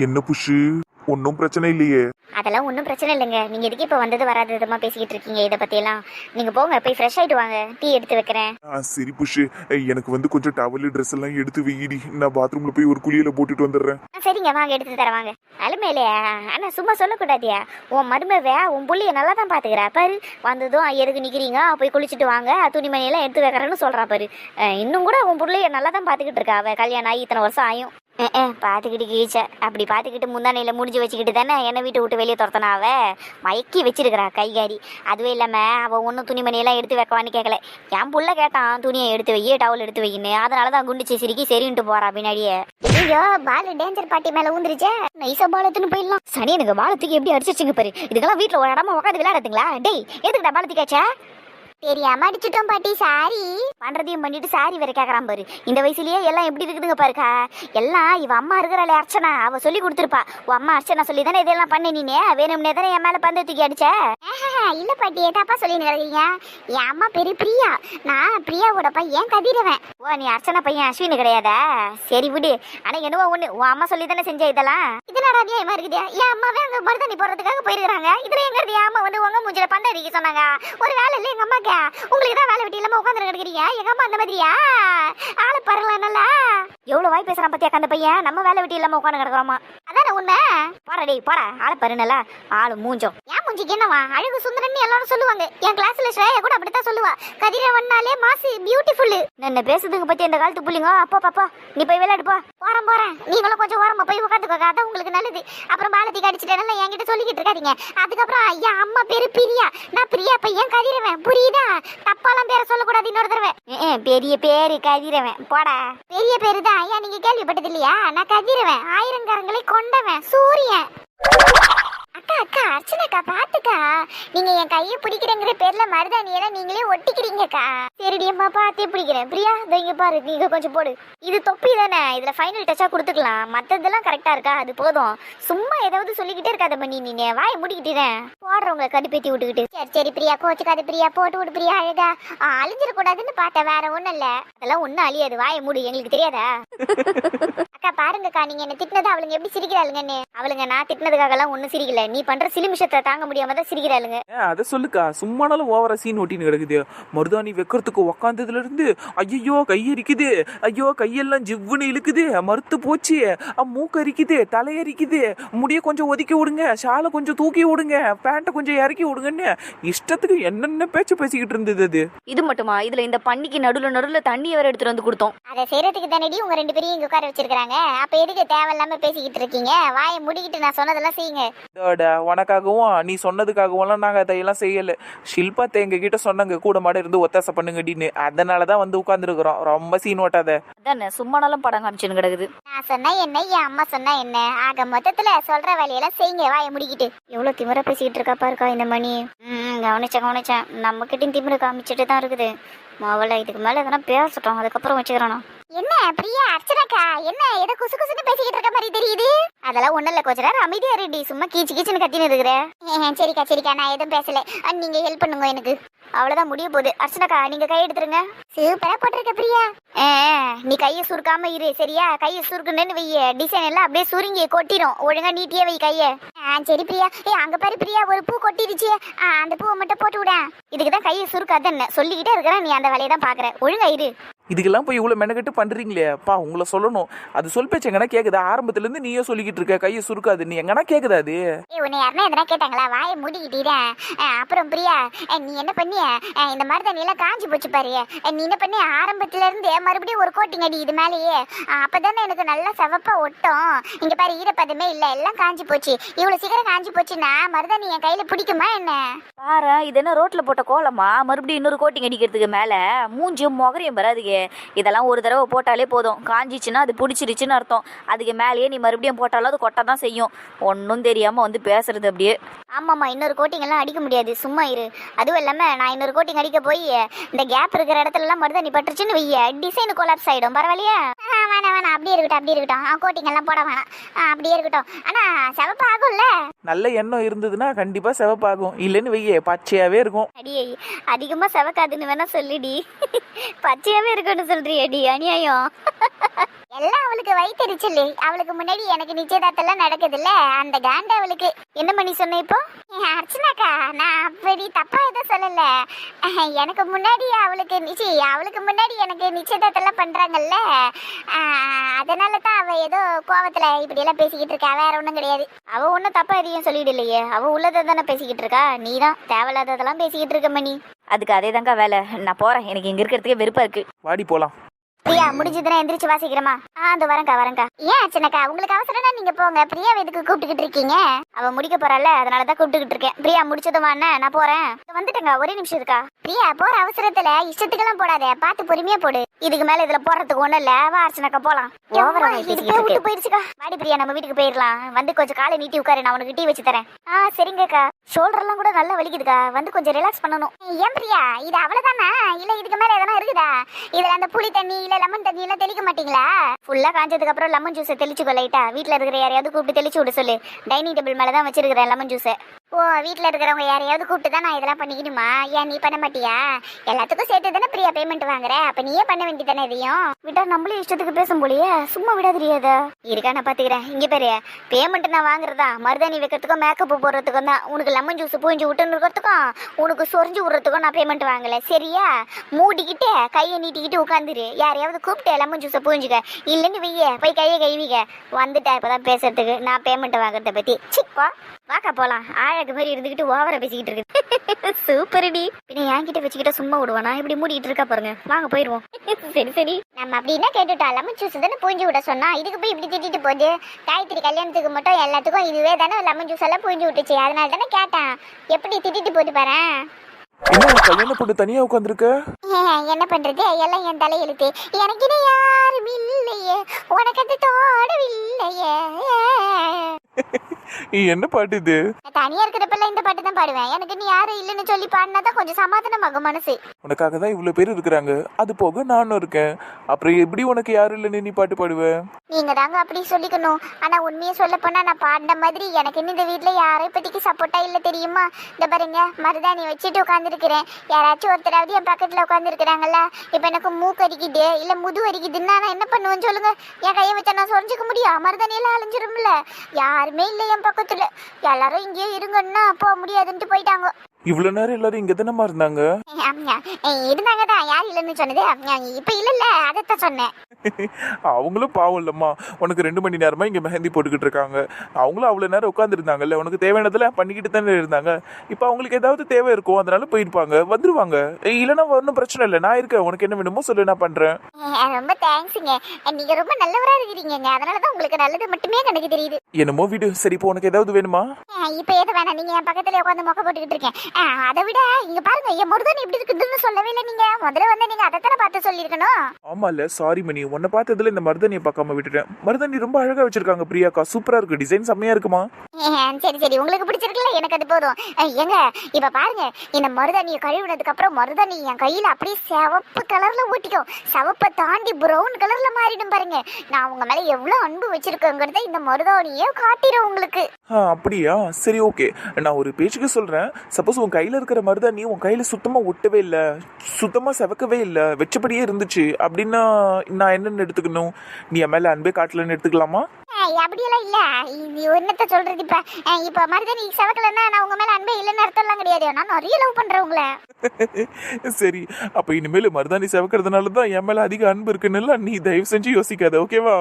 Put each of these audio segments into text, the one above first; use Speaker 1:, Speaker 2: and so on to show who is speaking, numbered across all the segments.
Speaker 1: என்ன புஷு? ஒன்றும் பிரச்சனை இல்லையே.
Speaker 2: அதெல்லாம் ஒன்றும் பிரச்சனை இல்லைங்க. நீங்கள் எதுக்கு இப்போ வந்தது வராத விதமாக பேசிக்கிட்டு இருக்கீங்க இதை பற்றியெல்லாம் நீங்கள் போங்க போய் ஃப்ரெஷ் ஆகிட்டு வாங்க. டீ எடுத்து வைக்கிறேன்.
Speaker 1: ஆ சரி புஷு. எனக்கு வந்து கொஞ்சம் டவல் ட்ரெஸ் எல்லாம் எடுத்து வெயிடி. நான் பாத்ரூம்ல போய் ஒரு குளியல போட்டுட்டு வந்துடுறேன்.
Speaker 2: ஆ, சரிங்க வாங்க எடுத்து தரேன் வாங்க. அலுமையிலையா ஆனால் சும்மா சொல்லக்கூடாதியா உன் மருமவே உன் புள்ளிய நல்லா தான் பார்த்துக்கிறா பாரு வந்ததும் எதுக்கு நிற்கிறீங்க போய் குளிச்சுட்டு வாங்க. துணிமணியெல்லாம் எடுத்து வைக்கிறேன்னு சொல்கிறா பாரு. அஹ், இன்னும் கூட உன் புள்ளைய நல்லா தான் பார்த்துக்கிட்டு இருக்கா. அவள் கல்யாணம் ஆகி இத்தனை வருஷம் ஆயும். பார்த்துக்கிட்டு கீச்ச. அப்படி பார்த்துக்கிட்டு முந்தானையில் முடிஞ்சு வச்சுக்கிட்டு தானே என்னை வீட்டை விட்டு வெளியே துரத்தனா அவ? மயக்கி வச்சிருக்கிறா கைகாரி. அதுவே இல்லாமல் அவள் ஒன்றும் துணிமணியெல்லாம் எடுத்து வைக்கவான்னு கேட்கல என் புள்ள கேட்டான் துணியை எடுத்து வை டவல் எடுத்து வைக்கின்னு அதனால தான் குண்டிச்சு சிரிக்கி சரின்ட்டு போறா பின்னாடியே. ஐயோ பால் டேஞ்சர் பாட்டி மேல ஊந்துருச்சே. நைசா பால் எடுத்துன்னு போயிடலாம். சனி எனக்கு பால் தூக்கி எப்படி அடிச்சிச்சுங்க பாரு. இதுக்கெல்லாம் வீட்ல ஒரு இடமா உட்காந்து விளையாடுறதுங்களா டேய் எதுக்குடா பால் தூக்காச்சா தெரியாம அடிச்சிட்டோம் பாட்டி சாரி. பண்றதையும் பண்ணிட்டு சாரி வேற கேக்குறான் பாரு. இந்த வயசுலயே எல்லாம் எப்படி இருக்குதுங்க பாருக்கா. எல்லாம் இவ அம்மா இருக்கிறாளே அர்ச்சனா. அவ சொல்லி கொடுத்துருப்பா. உன் அம்மா அர்ச்சனா சொல்லி தானே இதெல்லாம் பண்ண நீனே? வேணும்னே தானே என் மேல பந்து தூக்கி அடிச்ச? இல்ல பாட்டி ஏதாப்பா சொல்லி நினைக்கிறீங்க என் அம்மா பெரிய பிரியா. நான் பிரியாவோட பையன் கதிரவன். ஓ நீ அர்ச்சனா பையன் அஸ்வினு கிடையாதா? சரி விடு. ஆனா என்னவோ ஒண்ணு உன் அம்மா சொல்லி தானே செஞ்ச இதெல்லாம்? இதனடா நியாயமா இருக்குது? என் அம்மாவே அங்க மருதாணி போடுறதுக்காக போயிருக்காங்க இதுல எங்க இருந்து அம்மா வந்து உங்க மூஞ்சில பந்த அடிக்க சொன்னாங்க? ஒரு வேலை இல்ல எங்க அம்மாக்கு. உங்களுக்கு தான் வேலை வெட்டி இல்லாம உட்காந்து கிடக்குறீங்க? எங்க அம்மா அந்த மாதிரியா? ஆளை பாருங்களா நல்லா. எவ்வளவு வாய் பேசுறான் பத்தியா அந்த பையன்? நம்ம வேலை வெட்டி இல்லாம உட்காந்து கிடக்குறோமா? அதானே உண்மை? போடா டேய் போடா. ஆளை பாரு நல்லா. ஆளு மூஞ்சம். ஏன் மூஞ்சிக்கு என்னவா? அழகு சுந்தரன்னு எல்லாரும் சொல்லுவாங்க. என் கிளாஸ்ல ஸ்ரேயா கூட அப்படித்தான் சொல்லுவா. கதிரவன்னாலே மாசு பியூட்டிஃபுல் என்ன பேசுதுங்க பத்தி இந்த காலத்து புள்ளிங்க? அப்பா பாப்பா நீ போய் விளையாடு போ. போறேன் போறேன். நீங்களும் கொஞ்சம் ஓரமா போய் உட்காந்துக்கோங்க அதான் உங்களுக்கு நல்லது. அப்புறம் பாலத்துக்கு அடிச்சிட்டேன்ல என்கிட்ட சொல்லிக்கிட்டு இருக்காதீங்க. அதுக்கப்புறம் ஐயா அம்மா பேரு பிரியா. நான் பிரியா பையன் கதிரவன். புரியுதா? தப்பாலாம் பேரை சொல்லக்கூடாது இன்னொரு தடவை. பெரிய பேரு கதிரவன். போடா. பெரிய பேரு தான் ஐயா நீங்க கேள்விப்பட்டது இல்லையா நான் கதிரவன் ஆயிரங்காரங்களை கொண்டவன் சூரியன். அக்கா அக்கா அர்ச்சனாக்கா பாத்துக்கா. நீங்க என் கையை பிடிக்கிறேங்கிற பேர்ல மருதாணி எல்லாம் நீங்களே ஒட்டிக்கிறீங்கக்கா. சரிடி அம்மா பார்த்தே பிடிக்கிறேன். பிரியா இதோ இங்க பாரு நீங்க கொஞ்சம் போடு. இது தொப்பி தானே? இதுல ஃபைனல் டச்சா கொடுத்துக்கலாம். மத்ததெல்லாம் கரெக்டா இருக்கா? அது போதும். சும்மா ஏதாவது சொல்லிக்கிட்டே இருக்காத பண்ணி நீ வாயை முடிக்கிட்டேன் போடுறவங்க கடுப்பேத்தி விட்டுக்கிட்டு. சரி சரி பிரியா கோச்சுக்காத பிரியா. போட்டு விடு பிரியா அழகா. அழிஞ்சிடக்கூடாதுன்னு பார்த்தேன். வேற ஒண்ணும் இல்ல. அதெல்லாம் ஒண்ணும் அழியாது. வாயை மூடு. எங்களுக்கு தெரியாதா? அக்கா பாருங்கக்கா நீங்க என்ன திட்டினது அவளுங்க எப்படி சிரிக்கிறாளுங்கன்னு. அவளுங்க நான் திட்டினதுக்காக எல்லாம் ஒண்ணும் சிரிக்கல. நீ பண்ற சிலிமிஷத்தை தாங்க முடியாம தான் சிரிக்கிறாளுங்க.
Speaker 3: அதை சொல்லுக்கா சும்மானாலும் ஓவரா சீன் ஒட்டின்னு கிடக்குது. மருதாணி வைக்கிறதுக்கு உக்காந்ததுல இருந்து ஐயோ கையரிக்குது ஐயோ கையெல்லாம் ஜிவ்வுன்னு இழுக்குது. மறுத்து போச்சு. அ, மூக்கு அரிக்குது தலையரிக்குது முடிய கொஞ்சம் ஒதுக்கி விடுங்க. ஷாலை கொஞ்சம் தூக்கி விடுங்க. பேண்ட்டை கொஞ்சம் இறக்கி விடுங்கன்னு இஷ்டத்துக்கு என்னென்ன பேச்சு பேசிக்கிட்டு இருந்தது அது.
Speaker 4: இது மட்டுமா? இதுல இந்த பண்ணிக்கு நடுவுல நடுவுல தண்ணி வேற எடுத்துட்டு வந்து கொடுத்தோம்.
Speaker 2: அதை செய்யறதுக்கு தானடி உங்க ரெண்டு பேரையும் இங்க உட்கார வச்சிருக்காங்க அப்ப எதுக்கு தேவையில்லாம பேசிக்கிட்டு இருக்கீங்க? வாயை முடிக்கிட்டு நான் சொன்னதெல்லாம் செய்யுங்க.
Speaker 3: இதோட உனக்காகவும் நீ சொன்னதுக்காகவும்லாம் நாங்கள் அதையெல்லாம் செய்யலை. ஷில்பா எங்க கிட்ட சொன்னாங்க கூட மாட இருந்து ஒத்தாசை பண்ணுங்கடின்னு. அதனால தான் வந்து உட்காந்துருக்குறோம் ரொம்ப சீன் ஓட்டாத.
Speaker 4: அதானே சும்மானாலும் படம் காமிச்சுன்னு கிடக்குது.
Speaker 2: நான் சொன்னா என்ன என் அம்மா சொன்னா என்ன? ஆக மொத்தத்துல சொல்ற வேலையெல்லாம் செய்யுங்க வாயை முடிக்கிட்டு. எவ்வளவு திமிரா பேசிக்கிட்டு இருக்கா பாருக்கா இந்த மணி. ம் கவனிச்சேன் கவனிச்சேன். நம்ம கிட்டையும் திமிரு காமிச்சிட்டு தான் இருக்குது. மவள இதுக்கு மேல எதனா பேசட்டும் அதுக்கப்புறம் வச்சுக்கிறேன்? என்ன பிரியா அர்ச்சனாக்கா? என்ன ஏதோ குசு குசுன்னு பேசிக்கிட்டு இருக்க மாதிரி தெரியுது? அதெல்லாம் ஒண்ணும் இல்ல கொஞ்ச நேரம் அமைதியா இருடி சும்மா கீச்சு கீச்சுன்னு கத்தின்னு இருக்கிற. சரிக்கா சரிக்கா நான் எதுவும் பேசல. நீங்க ஹெல்ப் பண்ணுங்க எனக்கு. அவ்வளவுதான் முடிய போகுது. அர்ச்சனாக்கா நீங்க கை எடுத்துருங்க. சூப்பரா போட்டிருக்க பிரியா? நீ கையை சுருக்காம இரு சரியா? கையை சுருக்குன்னு வைய. டிசைன் எல்லாம் அப்படியே சுருங்கி கொட்டிரும். ஒழுங்கா நீட்டியே வை கைய. சரி பிரியா. ஏய் அங்க பாரு பிரியா ஒரு பூ கொட்டிருச்சு. ஆ, அந்த பூவை மட்டும் போட்டு விட. இதுக்கு தான் கையை சுருக்காத என்ன? சொல்லிக்கிட்டே இருக்கிற நீ அந்த வேலையை தான் பாக்குற. ஒழுங்கா இரு.
Speaker 3: இதுக்கெல்லாம் போய் இவ்வளோ மெனக்கட்டு பண்ணுறீங்களே அப்பா உங்களை சொல்லணும். அது சொல் பேச்சு எங்கன்னா கேட்குதா ஆரம்பத்துலேருந்து நீயே சொல்லிக்கிட்டு இருக்க. கையை சுருக்காது. நீ எங்கன்னா கேட்குதா அது?
Speaker 2: ஏய் உன்னை யாருன்னா எதனா கேட்டாங்களா? வாயை மூடிக்கிட்டீரேன் அப்புறம் பிரியா நீ என்ன பண்ணிய? ஆ, இந்த மாதிரி தண்ணி எல்லாம் காஞ்சி போச்சு பாரு. நீ என்ன பண்ணி? ஆரம்பத்துல இருந்து மறுபடியும் ஒரு கோட்டிங் அடி இது மேலேயே. ஆ, அப்பதானே எனக்கு நல்லா செவப்பா ஒட்டும். இங்க பாரு ஈரப்பதமே இல்ல. எல்லாம் காஞ்சி போச்சு. இவ்வளவு சீக்கிரம் காஞ்சி போச்சுன்னா மருதாணி என் கையில பிடிக்குமா என்ன?
Speaker 4: பாரு இது என்ன ரோட்ல போட்ட கோலமா? மறுபடியும் இன்னொரு கோட்டிங் அடிக்கிறதுக்கு மேல மூஞ்சியும் முகரையும் வராதுங்க இதெல்லாம் ஒரு தடவை போட்டாலே போதும். காஞ்சிச்சுன்னா அது பிடிச்சிருச்சுன்னு அர்த்தம். அதுக்கு மேலேயே நீ மறுபடியும் போட்டாலும் அது கொட்ட தான் செய்யும். ஒன்றும் தெரியாம வந்து பேசுறது அப்படியே.
Speaker 2: ஆமாம்மா இன்னொரு கோட்டிங் எல்லாம் அடிக்க முடியாது. சும்மா இரு. அதுவும் இல்லாம நான் இன்னொரு கோட்டிங் அடிக்க போய் இந்த கேப் இருக்கிற இடத்துல எல்லாம் மருதாணி பட்டுருச்சுன்னு வைய. டிசைன் கொலாப்ஸ் ஆயிடும். பரவாயில்லையா? ஆ, வேணாம் வேணாம். அப்படியே இருக்கட்டும் அப்படியே இருக்கட்டும். கோட்டிங் எல்லாம் போட வேணாம். அப்படியே இருக்கட்டும். ஆனா செவப்பு ஆகும்ல?
Speaker 3: நல்ல எண்ணம் இருந்ததுன்னா கண்டிப்பாக சிவப்பாகும். இல்லைன்னு வையே பச்சையாகவே இருக்கும்.
Speaker 2: அடியே அதிகமா செவக்காதுன்னு வேணா சொல்லுடி. பச்சையாவே இருக்குன்னு சொல்றியடி அநியாயம். எல்லாம் அவளுக்கு வயிற்றுச்சல் அவளுக்கு முன்னாடி எனக்கு நிச்சயதார்த்தெல்லாம் நடக்குதுல்ல? அந்த காண்ட அவளுக்கு. என்ன பண்ணி சொன்ன இப்போ? அர்ச்சனாக்கா நான் அப்படி தப்பா எதுவும் சொல்லல. எனக்கு முன்னாடி அவளுக்கு நிச்சய அவளுக்கு முன்னாடி எனக்கு நிச்சயதார்த்தெல்லாம் பண்றாங்கல்ல. அதனால தான் அவ ஏதோ கோவத்துல இப்படி எல்லாம் பேசிக்கிட்டு இருக்கா. வேற ஒன்றும் கிடையாது. அவ ஒன்றும் தப்பா எதையும் சொல்லிடலையே அவ உள்ளதை தானே பேசிக்கிட்டு இருக்கா. நீ தான் தேவையில்லாததெல்லாம் பேசிக்கிட்டு இருக்க மணி.
Speaker 5: அதுக்கு அதே தாங்க வேலை. நான் போறேன். எனக்கு இங்க இருக்கிறதுக்கே வெறுப்பா இருக்கு.
Speaker 1: வாடி போலாம்.
Speaker 2: பிரியா முடிஞ்சதுன்னா எந்திரிச்சு வாசிக்கிறமா ஆ அந்த வரேன்க்கா வரேன்க்கா. ஏன் அச்சனக்கா உங்களுக்கு அவசரம்னா நீங்க போங்க. பிரியா எதுக்கு கூப்பிட்டுக்கிட்டு இருக்கீங்க? அவ முடிக்க போறால அதனால தான் கூப்பிட்டுக்கிட்டு இருக்கேன். பிரியா முடிச்சதுமா என்ன? நான் போறேன். வந்துட்டேங்க ஒரே நிமிஷம் இருக்கா. பிரியா போற அவசரத்துல இஷ்டத்துக்கெல்லாம் போடாத. பார்த்து பொறுமையா போடு. இதுக்கு மேல இதுல போறதுக்கு ஒண்ணும் இல்ல. வா அர்ச்சனக்கா போலாம். விட்டு போயிருச்சுக்கா. வாடி பிரியா நம்ம வீட்டுக்கு போயிடலாம் வந்து கொஞ்சம் காலை நீட்டி உட்காரு நான் உனக்கு டீ வச்சு தரேன். ஆ சரிங்கக்கா. ஷோல்டர் எல்லாம் கூட நல்லா வலிக்குதுக்கா. வந்து கொஞ்சம் ரிலாக்ஸ் பண்ணணும். ஏன் பிரியா இது அவ்வளவுதானா? இல்ல இதுக்கு மேல எதனா இருக்குதா? இதுல அந்த புளி தண்ணி இல்ல லெமன் தண்ணி எல்லாம் தெளிக்க மாட்டீங்களா? ஃபுல்லா காஞ்சதுக்கு அப்புறம் லெமன் ஜூஸை தெளிச்சுக்கோ லைட்டா வீட்ல இருக்கிற யாரையாவது கூப்பிட்டு தெளிச்சு விட சொல்லு. டைனிங் டேபிள் மேல தான் வச்சிருக்கிறேன் லெமன் ஜூஸை ஓ வீட்ல இருக்கிறவங்க யாரையாவது கூப்பிட்டு தான் நான் இதெல்லாம் பண்ணிக்கணுமா? ஏன் நீ பண்ண மாட்டியா? எல்லாத்துக்கும் சேர்த்து தானே பிரியா பேமெண்ட் வாங்குற? அப்ப நீயே பண்ண வேண்டியதானே இதையும்? விட்டா நம்மளே இஷ்டத்துக்கு பேசும் போலியே. சும்மா விடாதிரியாத இருக்கா நான் பாத்துக்கிறேன். இங்க பேரு பேமெண்ட் நான் வாங்குறதா? மருதாணி வைக்கிறதுக்கும் மேக்கப் போடுறதுக்கும் தான். உனக்கு லெமன் ஜூஸ் பூஞ்சி விட்டுன்னு இருக்கிறதுக்கும் உனக்கு சொரிஞ்சு விடுறதுக்கும் நான் பேமெண்ட் வாங்கல. சரியா? மூடிக்கிட்டு கையை நீட்டிக்கிட்டு உட்காந்துரு. யாரையாவது கூப்பிட்டு லெமன் ஜூஸை பூஞ்சுக்க இல்லைன்னு வெய்ய போய் கையை கழுவிக்க. வந்துட்டா இப்பதான் பேசுறதுக்கு. நான் பேமெண்ட் வாங்குறத பத்தி. சிப்பா வாக்கா போலாம். ஆழகு மாதிரி இருந்துகிட்டு ஓவரா பேசிக்கிட்டு இருக்கு சூப்பர்டி. பின்ன என்கிட்ட வச்சுக்கிட்ட சும்மா விடுவானா இப்படி மூடிட்டு இருக்கா பாருங்க. வாங்க போயிருவோம். சரி சரி. நம்ம அப்படின்னா கேட்டுட்டா லெமன் ஜூஸ் தானே பூஞ்சி விட சொன்னா இதுக்கு போய் இப்படி திட்டிட்டு போகுது. காயத்ரி கல்யாணத்துக்கு மட்டும் எல்லாத்துக்கும் இதுவே தானே லெமன் ஜூஸ் எல்லாம் பூஞ்சி விட்டுச்சு. அதனால தானே கேட்டேன். எப்படி திட்டிட்டு போட்டு பாரு.
Speaker 1: என்ன பொண்ணு தனியா உட்காந்துருக்க
Speaker 2: என்ன பண்றது? எல்லாம் என் தலையெழுத்து. எனக்கு இது யாரும் இல்லையே. உனக்கு அது தோடவில்லையே
Speaker 1: என்ன பாட்டு இது?
Speaker 2: தனியா இருக்கிறப்பெல்லாம் இந்த பாட்டு தான் பாடுவேன். எனக்கு நீ யாரும் இல்லைன்னு சொல்லி பாடினா தான் கொஞ்சம் சமாதானமாகும் மனசு.
Speaker 1: உனக்காக தான் இவ்வளவு பேர் இருக்கிறாங்க. அது போக நானும் இருக்கேன். அப்புறம் எப்படி உனக்கு யாரும் இல்லைன்னு நீ பாட்டு பாடுவ?
Speaker 2: நீங்க தாங்க அப்படி சொல்லிக்கணும். ஆனா உண்மையை சொல்ல போனா நான் பாடின மாதிரி எனக்கு இந்த வீட்ல யாரை இப்போதைக்கு சப்போர்ட்டா இல்ல தெரியுமா? இந்த பாருங்க மருதாணி வச்சுட்டு உட்காந்துருக்கிறேன் யாராச்சும் ஒருத்தராவது என் பக்கத்துல உட்காந்துருக்கிறாங்கல்ல இப்ப எனக்கு மூக்கு அரிக்குது இல்ல முது அரிக்குதுன்னா நான் என்ன பண்ணுவேன்னு சொல்லுங்க? என் கையை வச்சா நான் சொரிஞ்சுக்க முடியும்? மருதாணி எல்லாம் அழிஞ்சிரும்ல யாருமே இல்லை என் பக்கத்தில். எல்லாரும் இங்கேயே இருங்கன்னா போக முடியாதுன்ட்டு போயிட்டாங்க.
Speaker 1: இவ்வளவு நேரம் எல்லாரும் இங்க தானமா இருந்தாங்க
Speaker 2: இருந்தாங்க தான் யார் இல்லைன்னு சொன்னது? இப்ப இல்லல்ல அதைத்தான் சொன்னேன்.
Speaker 1: அவங்களும் பாவம் இல்லம்மா. உனக்கு ரெண்டு மணி நேரமா இங்க மெஹந்தி போட்டுக்கிட்டு இருக்காங்க. அவங்களும் அவ்வளவு நேரம் உட்காந்துருந்தாங்கல்ல உனக்கு தேவையானதுல பண்ணிக்கிட்டு தானே இருந்தாங்க. இப்போ அவங்களுக்கு ஏதாவது தேவை இருக்கும் அதனால போயிருப்பாங்க. வந்துருவாங்க. இல்லைன்னா ஒன்றும் பிரச்சனை இல்லை. நான் இருக்கேன். உனக்கு என்ன வேணுமோ சொல்லு நான் பண்றேன்.
Speaker 2: ரொம்ப தேங்க்ஸுங்க. நீங்க ரொம்ப நல்லவரா இருக்கிறீங்க அதனாலதான் உங்களுக்கு நல்லது மட்டுமே கணக்கு தெரியுது.
Speaker 1: என்னமோ வீடு. சரி இப்போ உனக்கு ஏதாவது வேணுமா?
Speaker 2: இப்ப எது வேணாம். நீங்க என் பக்கத்துல உட்காந்து மொக்க போட்டுக்கிட்டு இருக்கேன். அதை விட இங்க பாருங்க என் முருதன் எப்படி இருக்குதுன்னு சொல்லவே இல்லை நீங்க. முதல்ல வந்து நீங்க அதைத்தானே பார்த்து சொல்லியிருக்கணும்.
Speaker 1: ஆமால சாரி மணி. உன்னை பார்த்ததுல இந்த மருதனியை பார்க்காம விட்டுட்டேன். மருதனி ரொம்ப அழகா வச்சிருக்காங்க பிரியாக்கா. சூப்பரா இருக்கு. டிசைன் செம்மையா இருக்குமா?
Speaker 2: சரி சரி. உங்களுக்கு பிடிச்சிருக்குல்ல எனக்கு அது போதும். ஏங்க இப்ப பாருங்க இந்த மருதாணியை கழுவினதுக்கு அப்புறம் மருதாணி என் கையில அப்படியே சிவப்பு கலர்ல ஊட்டிக்கும். சிவப்பை தாண்டி பிரவுன் கலர்ல மாறிடும் பாருங்க. நான் உங்க மேல எவ்வளவு அன்பு வச்சிருக்கேங்கிறத இந்த மருதாணியே காட்டிடும் உங்களுக்கு.
Speaker 1: அப்படியா? சரி ஓகே. நான் ஒரு பேச்சுக்கு சொல்றேன். சப்போஸ் உன் கையில இருக்கிற மருதாணி உன் கையில சுத்தமா ஒட்டவே இல்லை சுத்தமா செவக்கவே இல்லை வெச்சபடியே இருந்துச்சு அப்படின்னா நான் என்னன்னு எடுத்துக்கணும்? நீ என் மேல அன்பே காட்டலன்னு எடுத்துக்கலாமா?
Speaker 2: அப்படியெல்லாம் இல்ல. இது என்னத்த சொல்றது இப்ப? இப்ப மருதாணி சவக்கலன்னா நான் உங்க மேல அன்பே இல்லைன்னு அர்த்தம்லாம் கிடையாது. நான் நிறைய லவ் பண்றேன் உங்களை.
Speaker 1: சரி அப்ப இனிமேல் மருதாணி செவக்கிறதுனால தான் என் மேல அதிக அன்பு இருக்குன்னு நீ தயவு செஞ்சு யோசிக்காத ஓகேவா?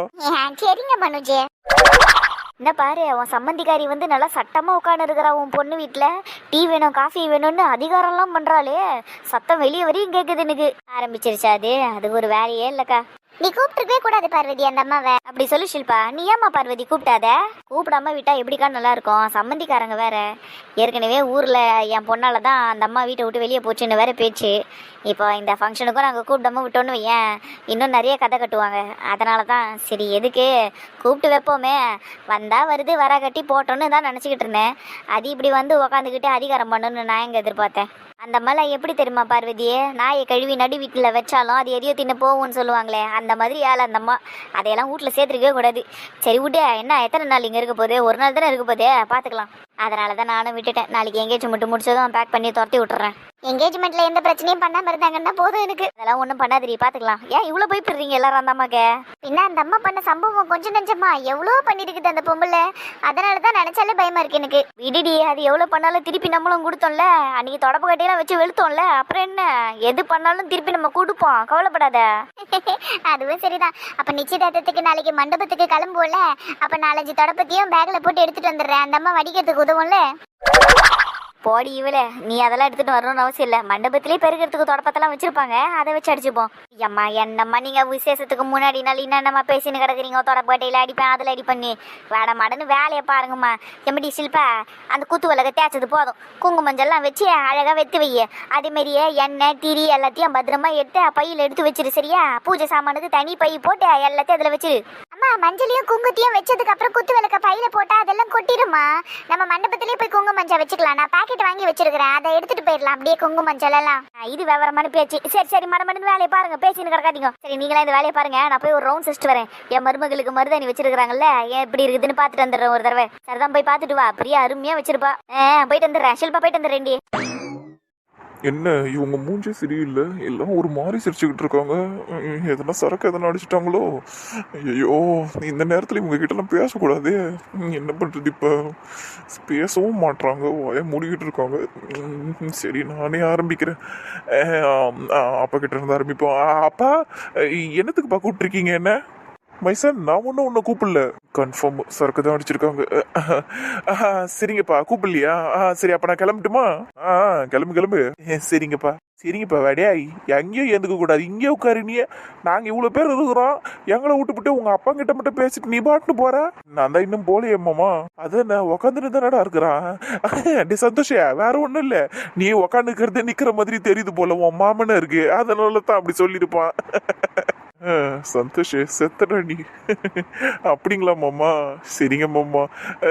Speaker 2: சரிங்க மனுஜே.
Speaker 5: என்ன பாரு உன் சம்மந்திக்காரி வந்து நல்லா சட்டமாக உட்காந்து இருக்கிறா உன் பொண்ணு வீட்டில் டீ வேணும் காஃபி வேணும்னு அதிகாரம்லாம் பண்ணுறாளே சத்தம் வெளியே வரையும் கேட்குது எனக்கு. ஆரம்பிச்சிருச்சா அது? அது ஒரு வேலையே இல்லைக்கா.
Speaker 2: நீ கூப்பிட்டுருக்கவே கூடாது பார்வதி அந்த அம்மாவை.
Speaker 5: அப்படி சொல்லு ஷில்பா. நீ ஏம்மா பார்வதி கூப்பிட்டாத? கூப்பிடாம விட்டா எப்படிக்கா நல்லா இருக்கும்? சம்மந்திக்காரங்க வேற. ஏற்கனவே ஊர்ல என் பொண்ணால தான் அந்த அம்மா வீட்டை விட்டு வெளியே போச்சுன்னு வேற பேச்சு. இப்போ இந்த ஃபங்க்ஷனுக்கும் நாங்கள் கூப்பிடாம விட்டோன்னு வையேன். இன்னும் நிறைய கதை கட்டுவாங்க. அதனால தான் சரி எதுக்கு கூப்பிட்டு வைப்போமே? வந்தால் வருது வர கட்டி போட்டோன்னு தான் நினச்சிக்கிட்டு இருந்தேன். அது இப்படி வந்து உக்காந்துக்கிட்டு அதிகாரம் பண்ணணும்னு நான் எங்கே எதிர்பார்த்தேன். அந்த மலை எப்படி தெரியுமா பார்வதியே? நாயை கழுவி நடு வீட்டில் வச்சாலும் அது எதையோ தின்னு போகும்னு சொல்லுவாங்களே. அந்த மாதிரி ஆள் அந்த அம்மா. அதையெல்லாம் வீட்டில் சேர்த்துருக்கவே கூடாது. சரி விட்டு என்ன எத்தனை நாள் இங்கே இருக்க போகுது? ஒரு நாள் தானே இருக்க போதே பார்த்துக்கலாம்
Speaker 2: அதனால தான் நானும் விட்டுட்டேன். நாளைக்கு எங்கேஜ்மெண்ட் முடிச்சதும் பேக் பண்ணி துரத்தி விட்டுறேன். எங்கேஜ்மெண்ட்ல எந்த பிரச்சனையும் பண்ணாம இருந்தாங்கன்னா போதும் எனக்கு. அதெல்லாம் ஒன்றும் பண்ணாதீ பாத்துக்கலாம். ஏன் இவ்வளோ பயப்படுறீங்க எல்லாரும் அந்த அம்மாக்கு? பின்ன அந்த அம்மா பண்ண சம்பவம் கொஞ்சம் நெஞ்சமா? எவ்வளோ பண்ணிருக்குது அந்த பொம்பளை? அதனால தான் நினைச்சாலே பயமா இருக்கு எனக்கு. விடுடி அது எவ்வளோ பண்ணாலும் திருப்பி நம்மளும் கொடுத்தோம்ல? அன்னைக்கு தொடப்பு கட்டையெல்லாம் வச்சு வெளுத்தோம்ல? அப்புறம் என்ன? எது பண்ணாலும் திருப்பி நம்ம கொடுப்போம். கவலைப்படாத. அதுவும் சரிதான். அப்ப நிச்சயதார்த்தத்துக்கு நாளைக்கு மண்டபத்துக்கு கிளம்புவோம்ல? அப்ப நாலஞ்சு தொடப்பத்தையும் பேக்ல போட்டு எடுத்துட்டு வந்துடுறேன். அந்த அம்மா வடிக்கிறதுக்கு உதவும்ல போடி இவளே நீ அதெல்லாம் எடுத்துட்டு வரணும்னு அவசியம் இல்லை. மண்டபத்திலே பெருக்கிறதுக்கு தொடப்பத்தெல்லாம் வச்சிருப்பாங்க. அதை வச்சு அடிச்சுப்போம். அம்மா என்னம்மா நீங்க விசேஷத்துக்கு முன்னாடி நாள் என்னென்னமா பேசின்னு கிடக்குறீங்க? தொடப்பட்டையில அடிப்பேன் அதில் அடிப்பேன் பண்ணி. வேட மடன்னு வேலையை பாருங்கம்மா. எம்படி சில்பா அந்த குத்து விளக்க தேய்ச்சது போதும். குங்கும மஞ்சள்லாம் வச்சு அழகா வெத்து வைய. அதே மாதிரியே எண்ணெய் திரி எல்லாத்தையும் பத்திரமா எடுத்து பையில் எடுத்து வச்சிரு சரியா? பூஜை சாமானுக்கு தனி பை போட்டு எல்லாத்தையும் அதில் வச்சிரு. அம்மா மஞ்சளையும் குங்குத்தியும் வச்சதுக்கு அப்புறம் குத்து விளக்க பையில போட்டா அதெல்லாம் கொட்டிடுமா நம்ம மண்டபத்திலே போய் குங்கும மஞ்சள் வச்சுக்கலாம். நான் பாக்கெட் வாங்கி வச்சிருக்கிறேன். அதை எடுத்துட்டு போயிடலாம். அப்படியே குங்கும மஞ்சள் எல்லாம் இது விவரமான பேச்சு. சரி சரி மட மருந்து வேலையை பாருங்க. பேசின்னு கிடக்காதீங்க. சரி நீங்களா இந்த வேலையை பாருங்க. நான் போய் ஒரு ரவுண்ட் சிஸ்ட் வரேன். என் மருமகளுக்கு மருதாணி வச்சிருக்காங்கல்ல ஏன் எப்படி இருக்குதுன்னு பாத்துட்டு வந்துடுறேன் ஒரு தடவை. சரிதான் போய் பாத்துட்டு வா. அப்படியே அருமையா வச்சிருப்பா. போயிட்டு வந்துடுறேன். ஷில்பா போயிட்டு வந்துடுறேன்
Speaker 1: என்ன இவங்க மூஞ்சே சரியில்லை? எல்லாம் ஒரு மாதிரி சிரிச்சுக்கிட்டு இருக்காங்க. எதனா சரக்கு எதனா அடிச்சிட்டாங்களோ? ஐயோ இந்த நேரத்தில் இவங்க கிட்டலாம் பேசக்கூடாதே. என்ன பண்ணுறது இப்போ? பேசவும் மாட்றாங்க வாய மூடிக்கிட்டு இருக்காங்க. சரி நானே ஆரம்பிக்கிறேன். அப்பா கிட்ட இருந்து ஆரம்பிப்போம். அப்பா என்னத்துக்குப்பா கூப்பிட்ருக்கீங்க என்ன? மைசன் நான் ஒன்றும் உன்னை கூப்பிடல. கன்ஃபார்ம் சரக்கு தான் அடிச்சிருக்காங்க. சரிங்கப்பா கூப்பிடலையா? ஆ சரி அப்போ நான் கிளம்பட்டுமா? ஆ கிளம்பு கிளம்பு. சரிங்கப்பா சரிங்கப்பா வேடையா எங்கேயும் எந்துக்க கூடாது. இங்கே உட்காரு நீ நாங்கள் இவ்வளோ பேர் இருக்கிறோம். எங்களை விட்டுப்புட்டு உங்கள் அப்பா கிட்ட மட்டும் பேசிட்டு நீ பாட்டுன்னு போற? நான் தான் இன்னும் போலையே மாமா. அதான் நான் உக்காந்துட்டு தானடா இருக்கிறான் டே சந்தோஷா வேற ஒன்றும் இல்லை. நீ உக்காந்துக்கிறது நிற்கிற மாதிரி தெரியுது போல உன் மாமனை இருக்கு அதனால தான் அப்படி சொல்லியிருப்பான். சந்தோஷ் செத்தடா நீ. அப்படிங்களா மாமா? சரிங்க மாமா.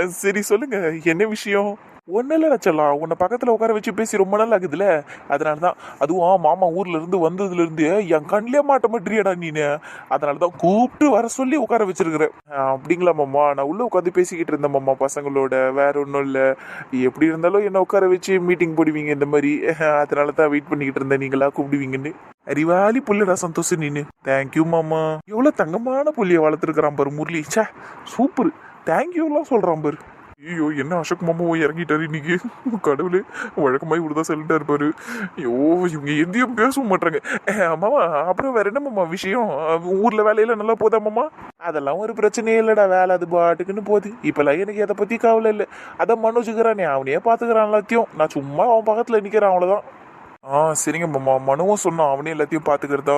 Speaker 1: சரி சொல்லுங்க. என்ன விஷயம்? ஒன்றும் இல்லை ரச்சலாம் உன்னை பக்கத்தில் உட்கார வச்சு பேசி ரொம்ப நாள் ஆகுதுல்ல அதனால தான் அதுவும் மாமா ஊர்லேருந்து இருந்து என் கண்ணிலே மாட்ட மாட்டியடா நீனு. அதனால தான் கூப்பிட்டு வர சொல்லி உட்கார வச்சிருக்கிறேன். அப்படிங்களா மாமா? நான் உள்ளே உட்காந்து பேசிக்கிட்டு இருந்தேன் மாமா பசங்களோட. வேற ஒன்றும் இல்லை. எப்படி இருந்தாலும் என்ன உட்கார வச்சு மீட்டிங் போடுவீங்க இந்த மாதிரி. அதனால தான் வெயிட் பண்ணிக்கிட்டு இருந்தேன். நீங்களா கூப்பிடுவீங்கன்னு. அறிவாளி புள்ளடா சந்தோஷம் நீனு. தேங்க்யூ மாமா. எவ்வளோ தங்கமான புள்ளியை வளர்த்துருக்குறான் பாரு முரளி. ச்சே சூப்பர் தேங்க்யூலாம் சொல்கிறான் பாரு. ஐயோ என்ன அசோக் மாமாவும் இறங்கிட்டாரு இன்னைக்கு? கடவுளே வழக்கமாக இவ்வளோதான் சொல்லிட்டா இருப்பாரு. ஐயோ இவங்க எதையும் பேசவும் மாட்டாங்க மாமா அப்புறம் வேற என்ன மாமா விஷயம்? ஊரில் ஊர்ல வேலையில நல்லா போதா மாமா? அதெல்லாம் ஒரு பிரச்சனையே இல்லடா வேலை அது பாட்டுக்குன்னு போகுது. இப்பெல்லாம் எனக்கு எதை பத்தி கவலை இல்லை. அதான் மனோஜுக்கிறானே அவனையே பாத்துக்கிறான் எல்லாத்தையும். நான் சும்மா அவன் பக்கத்துல நிக்கிறேன் அவ்வளவுதான். ஆ சரிங்க மாமா. மனுவும் சொன்னான் அவனே எல்லாத்தையும் பார்த்துக்கிறதா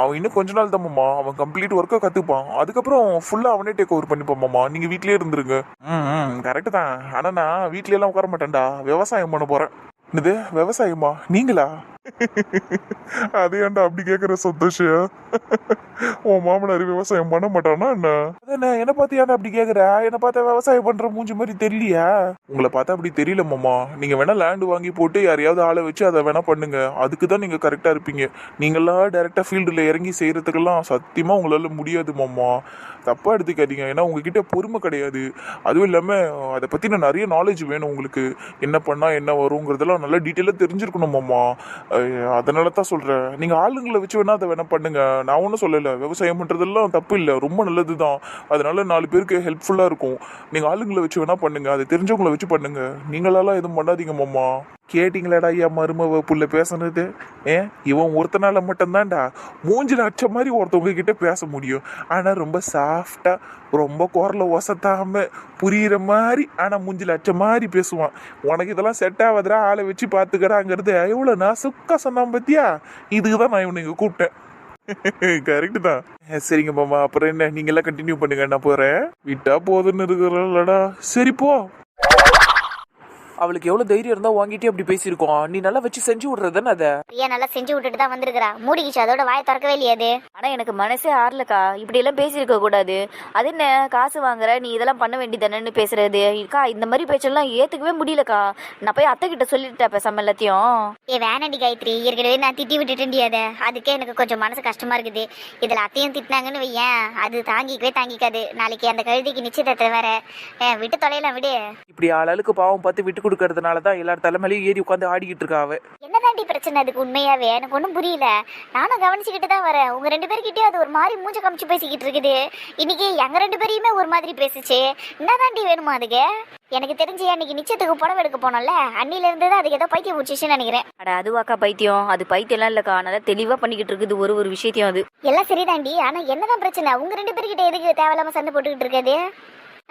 Speaker 1: அவன் இன்னும் கொஞ்ச நாள் தான் மாமா. அவன் கம்ப்ளீட் ஒர்க்கை கற்றுப்பான் அதுக்கப்புறம் ஃபுல்லாக அவனே டேக் ஓவர் பண்ணிப்பான் மாமா. நீங்கள் வீட்லேயே இருந்துருங்க. ம் ம் கரெக்டு தான். ஆனால் நான் வீட்ல எல்லாம் உட்கார மாட்டேன்டா. விவசாயம் பண்ண போகிறேன் என்னது? விவசாயமா? நீங்களா? அது ஏன்டா அப்படி கேட்குற சந்தோஷ? உன் மாமனார் விவசாயம் பண்ண மாட்டானா என்ன? அதானே என்ன பார்த்து ஏன்டா அப்படி கேட்குற என்ன பார்த்தா விவசாயம் பண்ற மூஞ்சி மாதிரி தெரியலையா? உங்களை பார்த்தா அப்படி தெரியல மாமா. நீங்க வேணா லேண்ட் வாங்கி போட்டு யாரையாவது ஆளை வச்சு அதை வேணா பண்ணுங்க. அதுக்கு தான் நீங்க கரெக்டா இருப்பீங்க. நீங்களா டைரக்டா ஃபீல்டுல இறங்கி செய்யறதுக்கெல்லாம் சத்தியமா உங்களால முடியாது மாமா. தப்பா எடுத்துக்காதீங்க. ஏன்னா உங்ககிட்ட பொறுமை கிடையாது. அதுவும் இல்லாம அதை பத்தின நிறைய நாலேஜ் வேணும் உங்களுக்கு. என்ன பண்ணா என்ன வருங்கிறதெல்லாம் நல்லா டீட்டெயிலாக தெரிஞ்சிருக்கணும் மாமா. அதனால தான் சொல்கிறேன் நீங்கள் ஆளுங்களை வச்சு வேணா அதை வேணா பண்ணுங்க. நான் ஒன்றும் சொல்லலை. விவசாயம் பண்ணுறதெல்லாம் தப்பு இல்லை. ரொம்ப நல்லது தான் அதனால நாலு பேருக்கு ஹெல்ப்ஃபுல்லாக இருக்கும். நீங்கள் ஆளுங்களை வச்சு வேணால் பண்ணுங்க. அதை தெரிஞ்சவங்களை வச்சு பண்ணுங்க. நீங்களாலாம் எதுவும் பண்ணாதீங்க மாமா. கேட்டிங்களாடா ஐயா மருமவ புள்ள பேசுனது? ஏ இவன் ஒருத்தனால மட்டும்தான்டா. மூஞ்சில் அச்ச மாதிரி ஒருத்தவங்க கிட்ட பேச முடியும். ஆனால் ரொம்ப சாஃப்டாக ரொம்ப குரல ஒசத்தாம புரிகிற மாதிரி ஆனால் மூஞ்சில் அச்ச மாதிரி பேசுவான். உனக்கு இதெல்லாம் செட் ஆகாதுடா ஆளை வச்சு பார்த்துக்கடாங்கிறது எவ்வளோ நான் சுக்கா சொன்னான் பத்தியா? இதுக்கு தான் நான் இவனை கூப்பிட்டேன். கரெக்டு தான். சரிங்க மாமா. அப்புறம் என்ன? நீங்களாம் கண்டினியூ பண்ணுங்க நான் போகிறேன் விட்டா போதுன்னு இருக்கிறல்லடா சரி போ.
Speaker 3: அவளுக்கு எவ்வளவு தைரியம் இருந்தா வாங்கிட்டே அப்படி பேசியிருக்கோம். நீ நல்லா வச்சு செஞ்சு விடுறது தானே அதை?
Speaker 2: பிரியா நல்லா செஞ்சு விட்டுட்டு தான் வந்திருக்கிறா. மூடிக்கிச்சு அதோட வாயை திறக்கவே இல்லையே அது?
Speaker 4: ஆனா எனக்கு மனசே ஆறலக்கா. இப்படி எல்லாம் பேசியிருக்க கூடாது. அது என்ன காசு வாங்குற நீ இதெல்லாம் பண்ண வேண்டியதானேன்னு பேசுறது? அக்கா இந்த மாதிரி பேச்செல்லாம் ஏத்துக்கவே முடியலக்கா. நான் போய் அத்தை கிட்ட சொல்லிட்டேன் பேசாம எல்லாத்தையும்.
Speaker 2: ஏ வேணாண்டி காயத்ரி. ஏற்கனவே நான் திட்டி விட்டுட்டேன்டி அதை. அதுக்கே எனக்கு கொஞ்சம் மனசு கஷ்டமா இருக்குது. இதுல அத்தையும் திட்டினாங்கன்னு வையேன். அது தாங்கிக்கவே தாங்கிக்காது. நாளைக்கு அந்த கழுதைக்கு நிச்சயத்தை வேற. ஏ, விட்டு தொலையலாம் விடு.
Speaker 3: இப்படி ஆளாளுக்கு பாவம் பார்த்து விட்டு கொடுக்கறதுனால தான் எல்லார் தலைமையிலையும் ஏறி உட்காந்து ஆடிக்கிட்டு இருக்கா அவ.
Speaker 2: என்னதாண்டி பிரச்சனை? அதுக்கு உண்மையாவே எனக்கு ஒன்றும் புரியல. நானும் கவனிச்சுக்கிட்டு தான் வரேன். உங்க ரெண்டு பேர்கிட்டயும் அது ஒரு மாதிரி மூஞ்ச காமிச்சு பேசிக்கிட்டு இருக்குது. இன்னைக்கு எங்க ரெண்டு பேரையுமே ஒரு மாதிரி பேசுச்சு. என்னதாண்டி வேணுமா அதுக்கு? எனக்கு தெரிஞ்சு அன்னைக்கு நிச்சயத்துக்கு புடவை எடுக்க போனோம்ல. அன்னில இருந்து தான் அதுக்கு ஏதோ பைத்தியம் முடிச்சிச்சுன்னு நினைக்கிறேன்.
Speaker 4: அட அதுவாக்கா பைத்தியம். அது பைத்தியம்லாம் இல்லக்கா. நல்லா தெளிவா பண்ணிக்கிட்டு இருக்குது ஒரு ஒரு விஷயத்தையும் அது.
Speaker 2: எல்லாம் சரிதாண்டி. ஆனா என்னதான் பிரச்சனை? உங்க ரெண்டு பேர்கிட்ட எதுக்கு தேவையில்லாம சண்டை போட்டுக்கிட்டு இருக்காது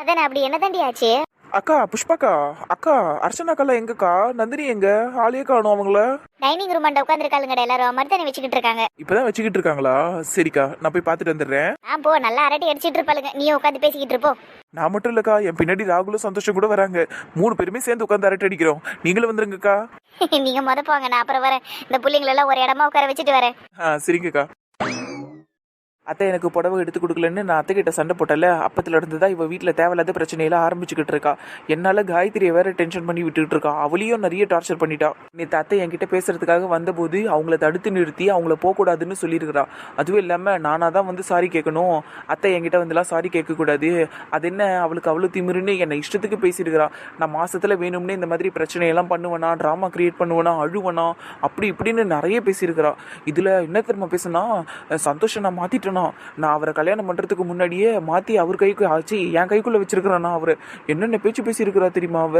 Speaker 2: அதானே அப்படி என்னதாண்டி ஆச்சு?
Speaker 3: அக்கா புஷ்பாக்கா அக்கா அர்ச்சனாக்கெல்லாம் எங்கக்கா? நந்தினி எங்க? ஆளையே காணும் அவங்கள.
Speaker 2: டைனிங் ரூம் அண்ட உட்காந்துருக்காளுங்கடா எல்லாரும். மருதாணி வச்சுக்கிட்டு இருக்காங்க.
Speaker 3: இப்பதான் வச்சுக்கிட்டு இருக்காங்களா? சரிக்கா நான் போய் பார்த்துட்டு வந்துடுறேன்.
Speaker 2: ஆ போ. நல்லா அரட்டி அடிச்சிட்டு இருப்பாளுங்க. நீயும் உட்காந்து பேசிக்கிட்டு இருப்போ.
Speaker 3: நான் மட்டும் இல்லக்கா என் பின்னாடி ராகுலும் சந்தோஷம் கூட வராங்க. மூணு பேருமே சேர்ந்து உட்காந்து அரட்டை அடிக்கிறோம். நீங்களும் வந்துருங்கக்கா.
Speaker 2: நீங்க மொத போங்க நான் அப்புறம் வரேன். இந்த பிள்ளைங்களெல்லாம் ஒரு இடமா உட்கார வச்சுட்டு வரேன்.
Speaker 3: ஆ சரிங்கக்கா. அத்தை எனக்கு புடவை எடுத்து கொடுக்கலன்னு நான் அத்தைகிட்ட சண்டை போட்டல அப்பத்துல இருந்து தான் இவ வீட்டில் தேவையில்லாத பிரச்சனையெல்லாம் ஆரம்பிச்சுக்கிட்டு இருக்கா. என்னால காயத்ரியை வேற டென்ஷன் பண்ணி விட்டுட்டு இருக்கா. அவளையும் நிறைய டார்ச்சர் பண்ணிட்டா. நேற்று அத்தை என்கிட்ட பேசுறதுக்காக வந்தபோது அவங்கள தடுத்து நிறுத்தி அவங்கள போகக்கூடாதுன்னு சொல்லியிருக்கிறா. அதுவும் இல்லாமல் நானாக தான் வந்து சாரி கேட்கணும். அத்தை என்கிட்ட வந்துலாம் சாரி கேட்கக்கூடாது. அது என்ன? அவளுக்கு அவ்வளோ திமிருன்னு என்னை இஷ்டத்துக்கு பேசியிருக்கிறா. நான் மாசத்துல வேணும்னே இந்த மாதிரி பிரச்சனையெல்லாம் பண்ணுவேனா ட்ராமா கிரியேட் பண்ணுவேனா அழுவனா அப்படி இப்படின்னு நிறைய பேசியிருக்கிறா. இதில் என்ன திரும்ப பேசுனா சந்தோஷம் நான் மாற்றிட்டேன் நான் அவரை கல்யாணம் பண்ணுறதுக்கு முன்னாடியே மாற்றி அவர் கைக்கு ஆச்சு என் கைக்குள்ளே வச்சிருக்கிறேன் அவர். அவரை என்னென்ன பேச்சு பேசியிருக்கிறா தெரியுமா அவ?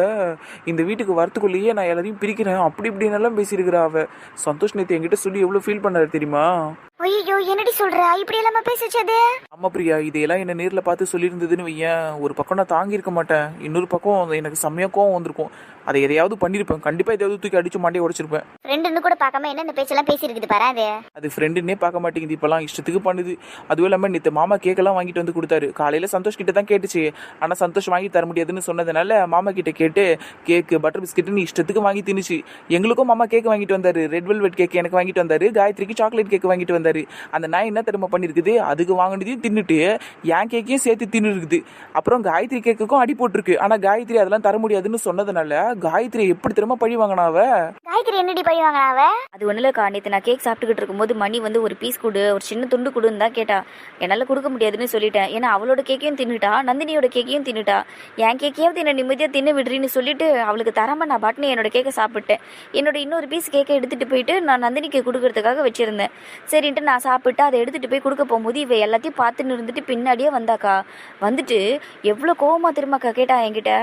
Speaker 3: இந்த வீட்டுக்கு வரத்துக்குள்ளேயே நான் எல்லாரையும் பிரிக்கிறேன். அப்படி இப்படின்னெல்லாம் பேசியிருக்கிறா அவ. சந்தோஷ் நேத்து என்கிட்ட சொல்லி எவ்வளோ ஃபீல் பண்ணாரு தெரியுமா?
Speaker 2: ஐயோ என்னடி சொல்ற? இப்படி எல்லாம பேசுச்சு அது?
Speaker 3: ஆமா பிரியா இதையெல்லாம் என்ன நேரில் பார்த்து சொல்லியிருந்ததுன்னு வையேன். ஒரு பக்கம் நான் தாங்கியிருக்க மாட்டேன். இன்னொரு பக்கம் எனக்கு செம்மையா கோவம் வந்திருக்கும். அதை எதையாவது பண்ணியிருப்பேன் கண்டிப்பாக எதையாவது தூக்கி அடிச்சு மண்டையை உடைச்சிருப்பேன்.
Speaker 2: ரெண்டுன்னு கூட பார்க்காம என்னென்ன பேச்செல்லாம் பேசியிருக்குது பாரு அது?
Speaker 3: ஃப்ரெண்டுன்னே பார்க்க மாட்டேங்குது. இப்போலாம் இஷ்டத்துக்கு பண்ணுது. அதுவும் இல்லாமல் நேற்று மாமா கேக்கெல்லாம் வாங்கிட்டு வந்து கொடுத்தாரு. காலையில் சந்தோஷ் கிட்ட தான் கேட்டுச்சு. ஆனால் சந்தோஷ் வாங்கி தர முடியாதுன்னு சொன்னதுனால மாமா கிட்ட கேட்டு கேக்கு பட்டர் பிஸ்கெட்டுன்னு இஷ்டத்துக்கு வாங்கி தின்னுச்சு. எங்களுக்கும் மாமா கேக் வாங்கிட்டு வந்தாரு. ரெட் வெல்வெட் கேக் எனக்கு வாங்கிட்டு வந்தாரு. காயத்ரிக்கு சாக்லேட் கேக் வாங்கிட்டு வந்தாரு. அந்த நாய் என்ன தெரியுமா பண்ணிருக்குது? அதுக்கு வாங்கினதையும் தின்னுட்டு என் கேக்கையும் சேர்த்து தின்னு இருக்குது அப்புறம் காயத்ரி கேக்குக்கும் அடி போட்டிருக்கு. ஆனால் காயத்ரி அதெல்லாம் தர முடியாதுன்னு சொன்னதுனால காயத்ரி எப்படி தெரியுமா பழி வாங்கினாவ
Speaker 2: காயத்ரி என்னடி பழி வாங்கினா அவ?
Speaker 4: அது ஒன்றும் இல்லைக்கா. நேற்று நான் கேக் சாப்பிட்டுக்கிட்டு இருக்கும்போது மணி வந்து ஒரு பீஸ் கொடு ஒரு சின்ன துண்டு கொடுன்னு தான் கேட்டா. என்னால் கொடுக்க முடியாதுன்னு சொல்லிட்டேன். ஏன்னா அவளோட கேக்கையும் தின்னுட்டா நந்தினியோட கேக்கையும் தின்னுட்டா. என் கேக்கையாவது என்ன நிம்மதியாக தின்னு விடுறீன்னு சொல்லிட்டு அவளுக்கு தராம நான் பாட்டுன்னு என்னோட கேக்கை சாப்பிட்டேன். என்னோட இன்னொரு பீஸ் கேக்கை எடுத்துகிட்டு போயிட்டு நான் நந்தினிக்கு கொடுக்கறதுக்காக வச்சிருந்தேன். சரின்ட்டு நான் சாப்பிட்டு அதை எடுத்துகிட்டு போய் கொடுக்க போகும்போது இவ எல்லாத்தையும் பார்த்துன்னு இருந்துட்டு பின்னாடியே வந்தாக்கா. வந்துட்டு எவ்வளோ கோவமா திரும்பக்கா கேட்டா என்கிட்ட.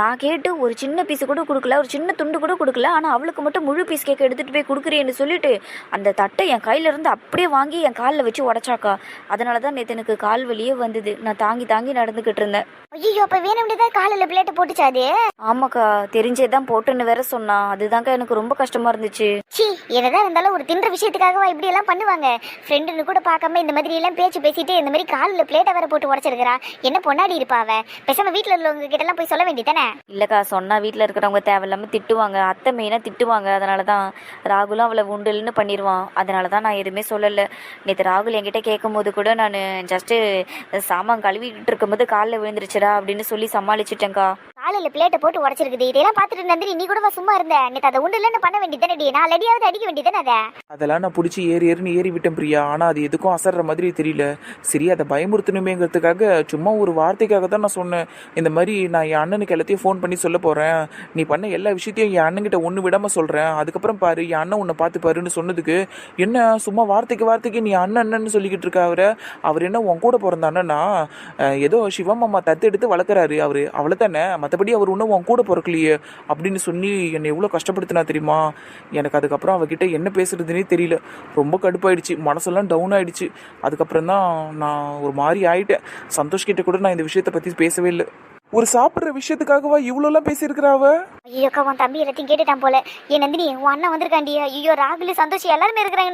Speaker 4: நான் கேட்டு ஒரு சின்ன பீஸ் கூட கொடுக்கல ஒரு சின்ன துண்டு கூட கொடுக்கல ஆனால் அவளுக்கு மட்டும் முழு பீஸ் கேக் எடுத்துகிட்டு போய் கொடுக்குறேன்னு சொல்லிட்டு அந்த தட்டை என் கையில இருந்து அப்படியே வாங்கி என் காலில் வச்சு உடச்சாக்கா. அதனால தான் நேற்று எனக்கு கால் வலியே வந்தது. நான் தாங்கி தாங்கி நடந்துக்கிட்டு இருந்தேன்.
Speaker 2: ஐயோ அப்ப வேணும்னு காலையில பிளேட்டை போட்டுச்சா அது
Speaker 4: ஆமாக்கா தெரிஞ்சே தான் போட்டுன்னு வேற சொன்னா அதுதான்க்கா எனக்கு ரொம்ப கஷ்டமா இருந்துச்சு.
Speaker 2: சி என்னதான் இருந்தாலும் ஒரு தின்ற விஷயத்துக்காகவா இப்படி எல்லாம் பண்ணுவாங்க? ஃப்ரெண்டுன்னு கூட பார்க்காம இந்த மாதிரி எல்லாம் பேச்சு பேசிட்டு இந்த மாதிரி காலில் பிளேட்டை வேற போட்டு உடச்சிருக்கிறா. என்ன பொன்னாடி இருப்பா அவ? பேசாம வீட்டில் உள்ளவங்க கிட்ட எல்லாம் போய் சொல்ல வேண்டியதானே
Speaker 4: இல்லைக்கா சொன்னா வீட்டில் இருக்கிறவங்க தேவையில்லாமல் திட்டுவாங்க. அத்தை மெயினாக திட்டுவாங்க. அதனால தான் ராகுலும் அவளை உண்டுல்னு பண்ணிடுவான் அதனால தான் நான் எதுவுமே சொல்லலை. நேற்று ராகுல் என்கிட்ட கேட்கும் போது கூட நான் ஜஸ்ட்டு சாமான் கழுவிட்டு இருக்கும்போது காலில் விழுந்துருச்சுடா அப்படின்னு சொல்லி சமாளிச்சிட்டேங்க்கா
Speaker 2: காலையில் பிளேட்டை போட்டு உடச்சிருக்குது. இதெல்லாம் பார்த்துட்டு நந்தினி நீ கூட சும்மா இருந்த? நேத்து அதை உண்டு இல்லைன்னு பண்ண வேண்டியதானே நான் லடியாவது அடிக்க வேண்டியதானே அதை?
Speaker 3: அதெல்லாம் நான் பிடிச்சி ஏறி ஏறினு ஏறி விட்டேன் பிரியா. ஆனால் அது எதுக்கும் அசர்ற மாதிரி தெரியல. சரி அதை பயமுறுத்தணுமேங்கிறதுக்காக சும்மா ஒரு வார்த்தைக்காக தான் நான் சொன்னேன். இந்த மாதிரி நான் என் அண்ணனுக்கு எல்லாத்தையும் ஃபோன் பண்ணி சொல்ல போகிறேன் நீ பண்ண எல்லா விஷயத்தையும் என் அண்ணன்கிட்ட ஒன்று விடாமல் சொல்கிறேன் அதுக்கப்புறம் பாரு என் அண்ணன் உன்னை பார்த்து பாருன்னு சொன்னதுக்கு என்ன சும்மா வார்த்தைக்கு வார்த்தைக்கு நீ அண்ணன் அண்ணன்னு சொல்லிக்கிட்டு இருக்க அவரை? அவர் என்ன உன் கூட பிறந்த அண்ணனா? ஏதோ சிவம் அம்மா தத்து எடுத்து வளர்க்குறாரு அவர். அவ்வளோ தானே மற்றபடி அவர் இன்னும் உன் கூட பிறக்கலையே அப்படின்னு சொல்லி என்னை எவ்வளோ கஷ்டப்படுத்தினா தெரியுமா? எனக்கு அதுக்கப்புறம் அவகிட்ட என்ன பேசுகிறதுனே தெரியல. ரொம்ப கடுப்பாயிடுச்சு. மனசெல்லாம் டவுன் ஆயிடுச்சு. அதுக்கப்புறம் தான் நான் ஒரு மாதிரி ஆயிட்டேன். சந்தோஷ் கிட்ட கூட நான் இந்த விஷயத்தை பற்றி பேசவே இல்லை. ஒரு சாப்பிட்ற விஷயத்துக்காகவா இவ்வளோலாம் பேசியிருக்கிறாவ அவ?
Speaker 2: ஐயோக்கா உன் தம்பி எல்லாத்தையும் கேட்டுட்டான் போல. ஏன் நந்தினி உன் அண்ணன் வந்திருக்காண்டியா ஐயோ ராகுல் சந்தோஷம் எல்லாருமே இருக்கிறாங்க